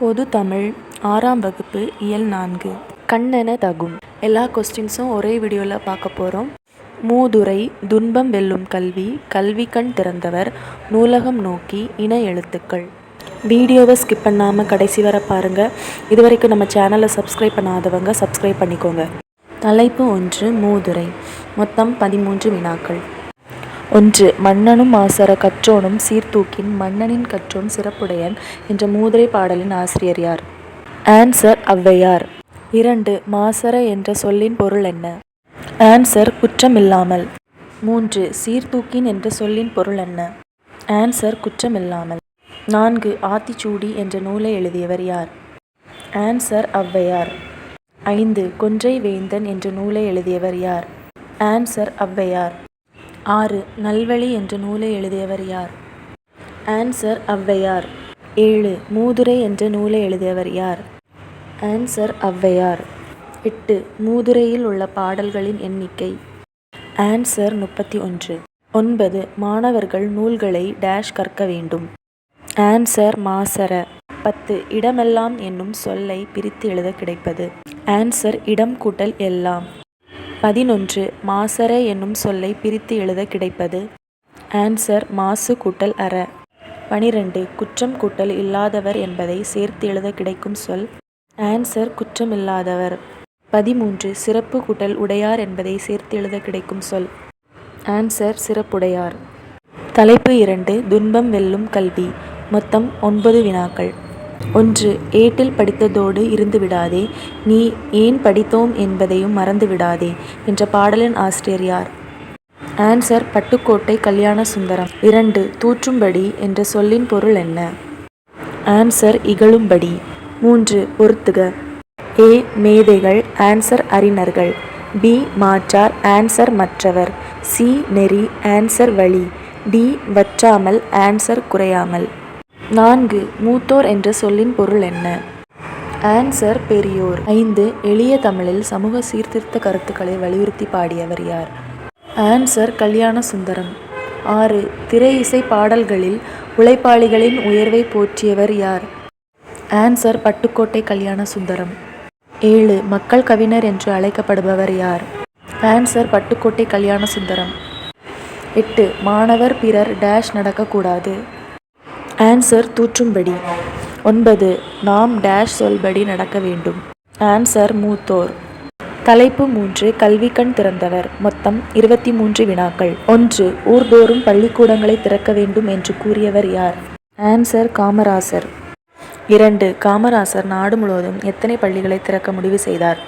பொது தமிழ் ஆறாம் வகுப்பு இயல் நான்கு. கண்ணென தகும். எல்லா கொஸ்டின்ஸும் ஒரே வீடியோவில் பார்க்க போகிறோம் மூதுரை துன்பம் வெல்லும் கல்வி கல்வி கண் திறந்தவர் நூலகம் நோக்கி இன எழுத்துக்கள். வீடியோவை ஸ்கிப் பண்ணாமல் கடைசி வர பாருங்கள் இது வரைக்கும் நம்ம சேனலை சப்ஸ்கிரைப் பண்ணாதவங்க சப்ஸ்கிரைப் பண்ணிக்கோங்க. தலைப்பு ஒன்று மூதுரை. மொத்தம் பதிமூன்று வினாக்கள். ஒன்று மன்னனும் மாசற கற்றோனும் சீர்தூக்கின் மன்னனின் கற்றோன் சிறப்புடையன் என்ற மூதுரை பாடலின் ஆசிரியர் யார்? ஆன்சர் ஔவையார். இரண்டு மாசற என்ற சொல்லின் பொருள் என்ன? ஆன்சர் குற்றமில்லாமல். மூன்று சீர்தூக்கின் என்ற சொல்லின் பொருள் என்ன? ஆன்சர் குற்றமில்லாமல். நான்கு ஆத்திச்சூடி என்ற நூலை எழுதியவர் யார்? ஆன்சர் ஔவையார். ஐந்து கொன்றை வேந்தன் என்ற நூலை எழுதியவர் யார்? ஆன்சர் ஔவையார். ஆறு நல்வழி என்ற நூலை எழுதியவர் யார்? ஆன்சர் ஔவையார். ஏழு மூதுரை என்ற நூலை எழுதியவர் யார்? ஆன்சர் ஔவையார். எட்டு மூதுரையில் உள்ள பாடல்களின் எண்ணிக்கை. ஆன்சர் முப்பத்தி ஒன்று. ஒன்பது மாணவர்கள் நூல்களை டேஷ் கற்க வேண்டும். ஆன்சர் மாசர. பத்து இடமெல்லாம் என்னும் சொல்லை பிரித்து எழுத கிடைப்பது. ஆன்சர் இடம் கூட்டல் எல்லாம். பதினொன்று மாசற என்னும் சொல்லை பிரித்து எழுத கிடைப்பது? ஆன்சர் மாசு கூட்டல் அற. பனிரெண்டு குற்றம் கூட்டல் இல்லாதவர் என்பதை சேர்த்து எழுத கிடைக்கும் சொல். ஆன்சர் குற்றம் இல்லாதவர். பதிமூன்று சிறப்பு கூட்டல் உடையார் என்பதை சேர்த்து எழுத கிடைக்கும் சொல். ஆன்சர் சிறப்புடையார். தலைப்பு இரண்டு துன்பம் வெல்லும் கல்வி. மொத்தம் ஒன்பது வினாக்கள். ஒன்று ஏட்டில் படித்ததோடு இருந்து விடாதே. நீ ஏன் படித்தோம் என்பதையும் மறந்து விடாதே என்ற பாடலின் ஆசிரியர் யார்? ஆன்சர் பட்டுக்கோட்டை கல்யாண சுந்தரம் இரண்டு தூற்றும்படி என்ற சொல்லின் பொருள் என்ன? ஆன்சர் இகழும்படி. மூன்று பொருத்துக ஏ மேதைகள் ஆன்சர் அறிஞர்கள். பி மாற்றார் ஆன்சர் மற்றவர். சி நெறி ஆன்சர் வழி. டி வற்றாமல் ஆன்சர் குறையாமல். நான்கு மூத்தோர் என்ற சொல்லின் பொருள் என்ன? ஆன்சர் பெரியோர். ஐந்து எளிய தமிழில் சமூக சீர்திருத்த கருத்துக்களை வலியுறுத்தி பாடியவர் யார்? ஆன்சர் கல்யாண சுந்தரம். ஆறு திரை இசை பாடல்களில் உழைப்பாளிகளின் உயர்வை போற்றியவர் யார்? ஆன்சர் பட்டுக்கோட்டை கல்யாண சுந்தரம். ஏழு மக்கள் கவிஞர் என்று அழைக்கப்படுபவர் யார்? ஆன்சர் பட்டுக்கோட்டை கல்யாண சுந்தரம். எட்டு மாணவர் பிறர் டேஷ் நடக்கக்கூடாது. ஆன்சர் தூற்றும்படி. ஒன்பது நாம் டேஷ் சொல்படி நடக்க வேண்டும். ஆன்சர் மூத்தோர். தலைப்பு மூன்று கல்வி கண் திறந்தவர். மொத்தம் இருபத்தி மூன்று வினாக்கள். ஒன்று ஊர்தோறும் பள்ளிக்கூடங்களை திறக்க வேண்டும் என்று கூறியவர் யார்? ஆன்சர் காமராசர். இரண்டு காமராசர் நாடு முழுவதும் எத்தனை பள்ளிகளை திறக்க முடிவு செய்தார்?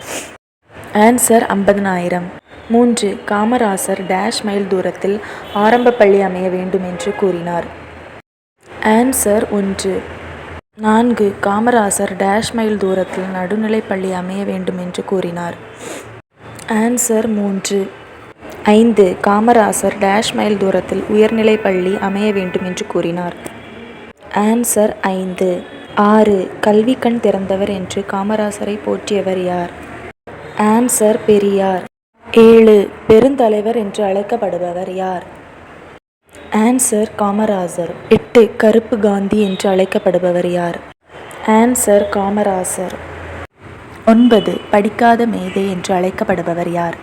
ஆன்சர் ஐம்பதனாயிரம். மூன்று காமராசர் டேஷ் மைல் தூரத்தில் ஆரம்ப பள்ளி அமைய வேண்டும் என்று கூறினார். ஆன்சர் ஒன்று. நான்கு காமராசர் டேஷ் மைல் தூரத்தில் நடுநிலைப்பள்ளி அமைய வேண்டும் என்று கூறினார். ஆன்சர் மூன்று. ஐந்து காமராசர் டேஷ் மைல் தூரத்தில் உயர்நிலைப் பள்ளி அமைய வேண்டும் என்று கூறினார். ஆன்சர் ஐந்து. ஆறு கல்வி கண் திறந்தவர் என்று காமராசரை போற்றியவர் யார்? ஆன்சர் பெரியார். ஏழு பெருந்தலைவர் என்று அழைக்கப்படுபவர் யார்? ஆன்சர் காமராசர். எட்டு கருப்பு காந்தி என்று அழைக்கப்படுபவர் யார்? ஆன்சர் காமராசர். ஒன்பது படிக்காத மேதை என்று அழைக்கப்படுபவர் யார்?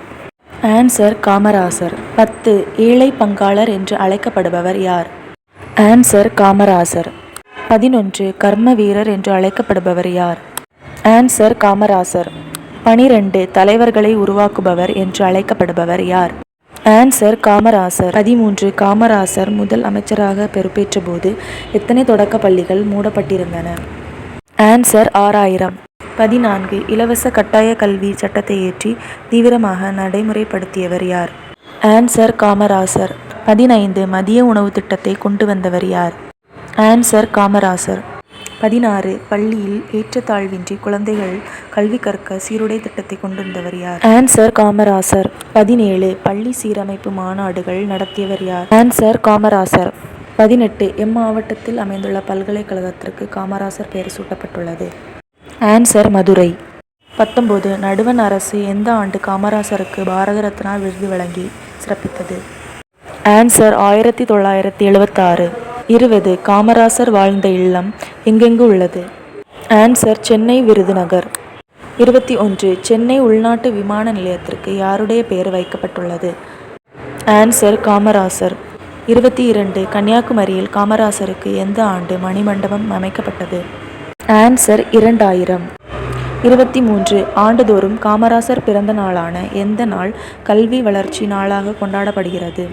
ஆன்சர் காமராசர். பத்து ஏழை பங்காளர் என்று அழைக்கப்படுபவர் யார்? ஆன்சர் காமராசர். பதினொன்று கர்ம வீரர் என்று அழைக்கப்படுபவர் யார்? ஆன்சர் காமராசர். பனிரெண்டு தலைவர்களை உருவாக்குபவர் என்று அழைக்கப்படுபவர் யார்? ஆன்சர் காமராசர். பதிமூன்று காமராசர் முதல் அமைச்சராக பொறுப்பேற்ற போது எத்தனை தொடக்க பள்ளிகள் மூடப்பட்டிருந்தன? ஆன்சர் ஆறாயிரம். பதினான்கு இலவச கட்டாய கல்வி சட்டத்தை ஏற்றி தீவிரமாக நடைமுறைப்படுத்தியவர் யார்? ஆன்சர் காமராசர். பதினைந்து மதிய உணவு திட்டத்தை கொண்டு வந்தவர் யார்? ஆன்சர் காமராசர். பதினாறு பள்ளியில் ஏற்றத்தாழ்வின்றி குழந்தைகள் கல்வி கற்க சீருடை திட்டத்தை கொண்டிருந்தவர் யார்? ஆன்சர் காமராசர். பதினேழு பள்ளி சீரமைப்பு மாநாடுகள் நடத்தியவர் யார்? ஆன்சர் காமராசர். பதினெட்டு எம்மாவட்டத்தில் அமைந்துள்ள பல்கலைக்கழகத்திற்கு காமராசர் பெயர் சூட்டப்பட்டுள்ளது. ஆன்சர் மதுரை. பத்தொம்போது நடுவண் அரசு எந்த ஆண்டு காமராசருக்கு பாரத ரத்னா விருது வழங்கி சிறப்பித்தது? ஆன்சர் ஆயிரத்தி தொள்ளாயிரத்தி எழுபத்தாறு இருபது காமராசர் வாழ்ந்த இல்லம் எங்கெங்கு உள்ளது? ஆன்சர் சென்னை விருதுநகர். இருபத்தி ஒன்று சென்னை உள்நாட்டு விமான நிலையத்திற்கு யாருடைய பெயர் வைக்கப்பட்டுள்ளது? ஆன்சர் காமராசர். இருபத்தி இரண்டு கன்னியாகுமரியில் காமராசருக்கு எந்த ஆண்டு மணிமண்டபம் அமைக்கப்பட்டது? ஆன்சர் இரண்டாயிரம். இருபத்தி மூன்று ஆண்டுதோறும் காமராசர் பிறந்த நாளான எந்த நாள் கல்வி வளர்ச்சி நாளாக கொண்டாடப்படுகிறது?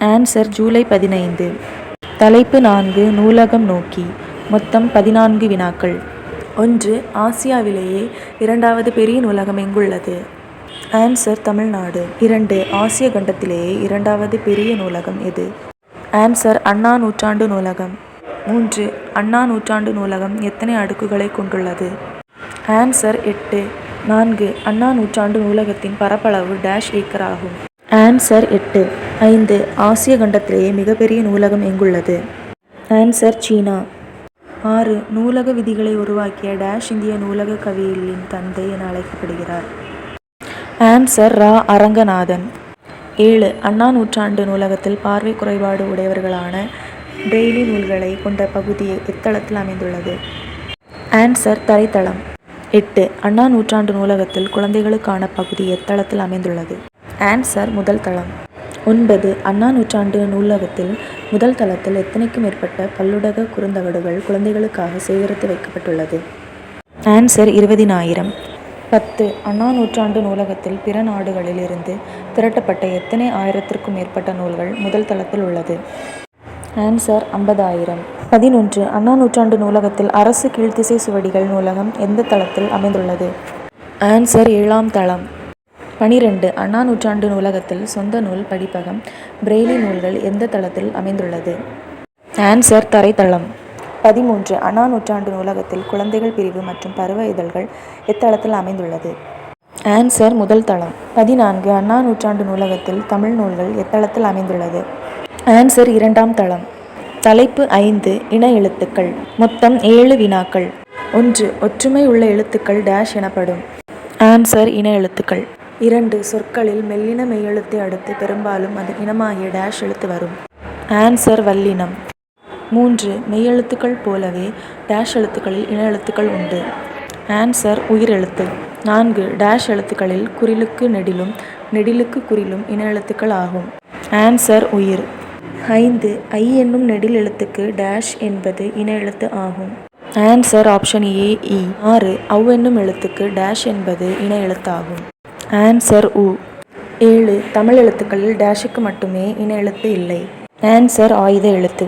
ஆன்சர் ஜூலை பதினைந்து. தலைப்பு நான்கு நூலகம் நோக்கி. மொத்தம் பதினான்கு வினாக்கள். ஒன்று ஆசியாவிலேயே இரண்டாவது பெரிய நூலகம் எங்குள்ளது? ஆன்சர் தமிழ்நாடு. இரண்டு ஆசிய கண்டத்திலேயே இரண்டாவது பெரிய நூலகம் எது? ஆன்சர் அண்ணா நூற்றாண்டு நூலகம். மூன்று அண்ணா நூற்றாண்டு நூலகம் எத்தனை அடுக்குகளை கொண்டுள்ளது? ஆன்சர் எட்டு. நான்கு அண்ணா நூற்றாண்டு நூலகத்தின் பரப்பளவு டேஷ் ஏக்கர் ஆகும். ஆன்சர் எட்டு. ஐந்து ஆசிய கண்டத்திலேயே மிகப்பெரிய நூலகம் எங்குள்ளது? Answer China. ஆறு நூலக விதிகளை உருவாக்கிய டேஷ் இந்திய நூலக கவியலின் தந்தை என அழைக்கப்படுகிறார். ஆன்சர் ரா. அரங்கநாதன். ஏழு அண்ணா நூற்றாண்டு நூலகத்தில் பார்வை குறைபாடு உடையவர்களான டெய்லி நூல்களை கொண்ட பகுதி எத்தளத்தில் அமைந்துள்ளது? ஆன்சர் தரைத்தளம். எட்டு அண்ணா நூற்றாண்டு நூலகத்தில் குழந்தைகளுக்கான பகுதி எத்தளத்தில் அமைந்துள்ளது? ஆன்சர் முதல் தளம். ஒன்பது அண்ணா நூற்றாண்டு நூலகத்தில் முதல் தளத்தில் எத்தனைக்கும் மேற்பட்ட பல்லுலக குறுந்தகடுகள் குழந்தைகளுக்காக சேகரித்து வைக்கப்பட்டுள்ளது. ஆன்சர் இருபதினாயிரம். பத்து அண்ணா நூற்றாண்டு நூலகத்தில் பிற நாடுகளில் இருந்து திரட்டப்பட்ட எத்தனை ஆயிரத்திற்கும் மேற்பட்ட நூல்கள் முதல் தளத்தில் உள்ளது? ஆன்சர் ஐம்பதாயிரம். பதினொன்று அண்ணா நூற்றாண்டு நூலகத்தில் அரசு கீழ்த்திசை சுவடிகள் நூலகம் எந்த தளத்தில் அமைந்துள்ளது? ஆன்சர் ஏழாம் தளம். பனிரெண்டு அண்ணா நூற்றாண்டு நூலகத்தில் சொந்த நூல் படிப்பகம் பிரெய்லி நூல்கள் எந்த தளத்தில் அமைந்துள்ளது? ஆன்சர் தரைத்தளம். பதிமூன்று அண்ணா நூற்றாண்டு நூலகத்தில் குழந்தைகள் பிரிவு மற்றும் பருவ இதழ்கள் எத்தளத்தில் அமைந்துள்ளது? ஆன்சர் முதல் தளம். பதினான்கு அண்ணா நூற்றாண்டு நூலகத்தில் தமிழ் நூல்கள் எத்தளத்தில் அமைந்துள்ளது? ஆன்சர் இரண்டாம் தளம். தலைப்பு ஐந்து இன எழுத்துக்கள். மொத்தம் ஏழு வினாக்கள். ஒன்று ஒற்றுமை உள்ள எழுத்துக்கள் டேஷ் எனப்படும். ஆன்சர் இன எழுத்துக்கள். இரண்டு சொற்களில் மெல்லின மெய்யெழுத்தை அடுத்து பெரும்பாலும் அது இனமாகிய டேஷ் எழுத்து வரும். ஆன்சர் வல்லினம். மூன்று மெய்யெழுத்துக்கள் போலவே டேஷ் எழுத்துக்களில் இன எழுத்துக்கள் உண்டு. ஆன்சர் உயிரெழுத்து. நான்கு டேஷ் எழுத்துக்களில் குறிலுக்கு நெடிலும் நெடிலுக்கு குறிலும் இன எழுத்துக்கள் ஆகும். ஆன்சர் உயிர். ஐந்து ஐ என்னும் நெடில் எழுத்துக்கு டேஷ் என்பது இன எழுத்து ஆகும். ஆன்சர் ஆப்ஷன் ஏ இ ஆறு அவ் என்னும் எழுத்துக்கு டேஷ் என்பது இன எழுத்தாகும். ஆன்சர் உ. ஏழு தமிழ் எழுத்துக்களில் டேஷுக்கு மட்டுமே இன எழுத்து இல்லை. ஆன்சர் ஆயுத எழுத்து.